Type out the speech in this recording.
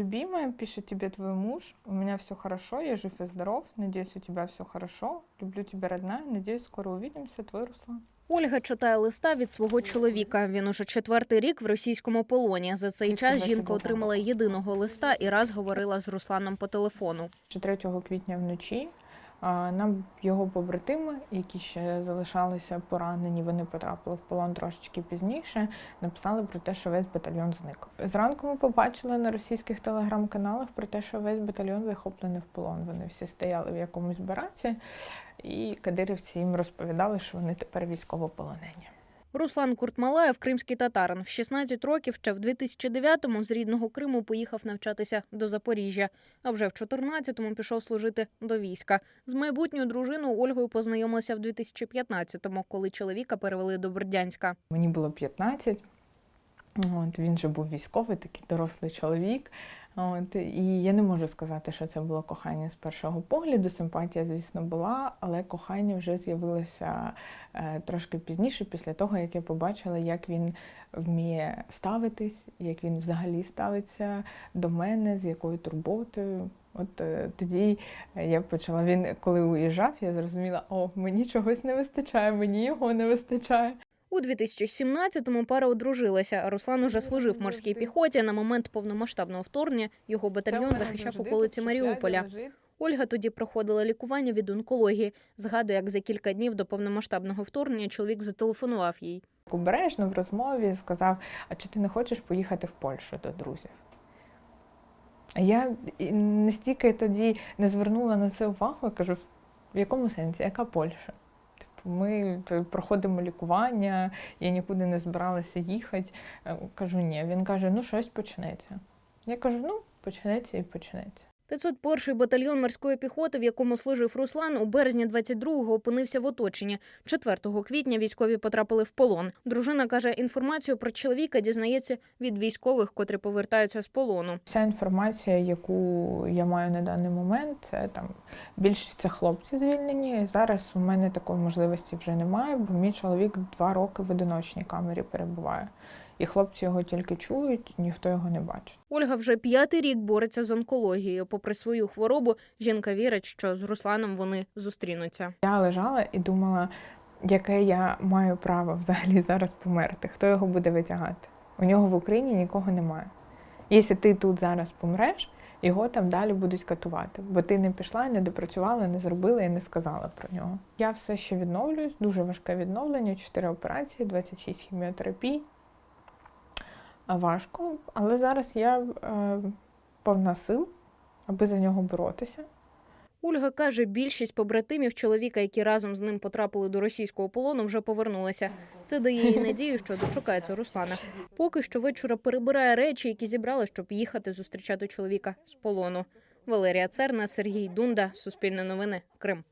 Любимая, пишет тебе твой муж, у меня все хорошо, я жив и здоров, надеюсь, у тебя все хорошо, люблю тебя, родная, надеюсь, скоро увидимся, твой Руслан. Ольга читає листа від свого чоловіка. Він уже четвертий рік в російському полоні. За цей час жінка отримала єдиного листа і раз говорила з Русланом по телефону. Ще 3 квітня вночі нам його побратими, які ще залишалися поранені, вони потрапили в полон трошечки пізніше, написали про те, що весь батальйон зник. Зранку ми побачили на російських телеграм-каналах про те, що весь батальйон захоплений в полон. Вони всі стояли в якомусь бараці, і кадирівці їм розповідали, що вони тепер військовополонені. Руслан Куртмалаєв, кримський татарин, в 16 років ще в 2009-му з рідного Криму поїхав навчатися до Запоріжжя, а вже в 14-му пішов служити до війська. З майбутньою дружиною Ольгою познайомилися в 2015-му, коли чоловіка перевели до Бердянська. Мені було 15. От, він же був військовий, такий дорослий чоловік. От, і я не можу сказати, що це було кохання з першого погляду. Симпатія, звісно, була, але кохання вже з'явилося е, трошки пізніше, після того, як я побачила, як він вміє ставитись, як він взагалі ставиться до мене, з якою турботою. От е, тоді я почала. Він коли уїжджав, я зрозуміла, о, мені чогось не вистачає, мені його не вистачає. У 2017-му пара одружилася. Руслан уже служив в морській піхоті. На момент повномасштабного вторгнення його батальйон захищав околиці Маріуполя. Ольга тоді проходила лікування від онкології. Згадує, як за кілька днів до повномасштабного вторгнення чоловік зателефонував їй. Обережно в розмові сказав: А чи ти не хочеш поїхати в Польщу до друзів? А я настільки тоді не звернула на це увагу, кажу, в якому сенсі, яка Польща? Типу, ми проходимо лікування, я нікуди не збиралася їхати. Е, Кажу, ні. Він каже, ну щось почнеться. Я кажу, ну, почнеться і почнеться. 501-й батальйон морської піхоти, в якому служив Руслан, у березні 22-го опинився в оточенні. 4 квітня військові потрапили в полон. Дружина каже, інформацію про чоловіка дізнається від військових, котрі повертаються з полону. Вся інформація, яку я маю на даний момент, це там більшість це хлопці звільнені. Зараз у мене такої можливості вже немає, бо мій чоловік два роки в одиночній камері перебуває. І хлопці його тільки чують, ніхто його не бачить. Ольга вже п'ятий рік бореться з онкологією. Попри свою хворобу, жінка вірить, що з Русланом вони зустрінуться. Я лежала і думала, яке я маю право взагалі зараз померти. Хто його буде витягати? У нього в Україні нікого немає. Якщо ти тут зараз помреш, його там далі будуть катувати, бо ти не пішла, не допрацювала, не зробила і не сказала про нього. Я все ще відновлююсь, дуже важке відновлення, 4 операції, 26 хіміотерапій. Важко, але зараз я е, повна сил, аби за нього боротися. Ольга каже, більшість побратимів чоловіка, які разом з ним потрапили до російського полону, вже повернулися. Це дає їй надію, що дочекається Руслана. Поки що вечора перебирає речі, які зібрали, щоб їхати зустрічати чоловіка з полону. Валерія Церна, Сергій Дунда, Суспільне новини, Крим.